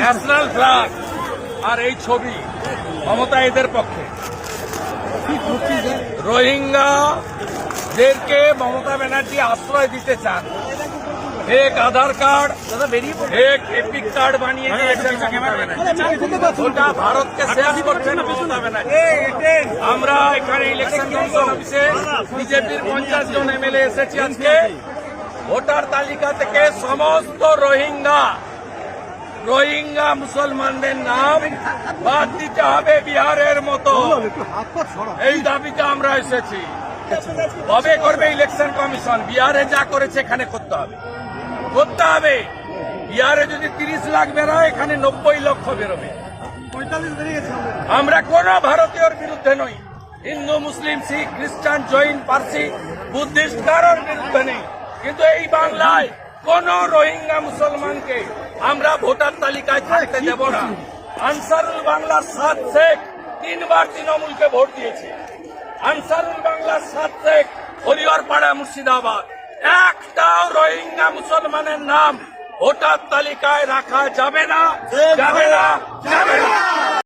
National flag আর এই ছবি মমতা এদের পক্ষে। রোহিঙ্গাদেরকে মমতা ব্যানার্জি আশ্রয় দিতে চান। এক আধার কার্ড এক এপিক কার্ড বানিয়ে ওটা ভারতকে শেষ করছেন মমতা ব্যানার্জি। আমরা এখানে ইলেকশন কমিশন অফিসে বিজেপির পঞ্চাশ জন এমএলএ এসেছি আজকে। ভোটার তালিকা থেকে সমস্ত রোহিঙ্গা রোহিঙ্গা মুসলমানদের নাম বাদ দিতে হবে বিহারের মতো। এই দাবিতে আমরা এসেছি। কবে করবে ইলেকশন কমিশন। বিহারে যা করেছে এখানে করতে হবে। করতে হবে। বিহারে যদি তিরিশ লাখ বেরোয়, এখানে নব্বই লক্ষ বেরোবে। আমরা কোন ভারতীয়র বিরুদ্ধে নই। হিন্দু, মুসলিম, শিখ, খ্রিস্টান, জৈন, পার্সি, বুদ্ধিস্ট কারোর বিরুদ্ধে নেই। কিন্তু এই বাংলায় কোন রোহিঙ্গা মুসলমানকে আমরা ভোটার তালিকায় থাকতে দেব না। আনসারুল বাংলার সাত শেখ তিনবার তৃণমূলকে ভোট দিয়েছে। আনসারুল বাংলার সাত শেখ হরিহরপাড়া মুর্শিদাবাদ। একটাও রোহিঙ্গা মুসলমানের নাম ভোটার তালিকায় রাখা যাবে না যাবে না। যাবে। না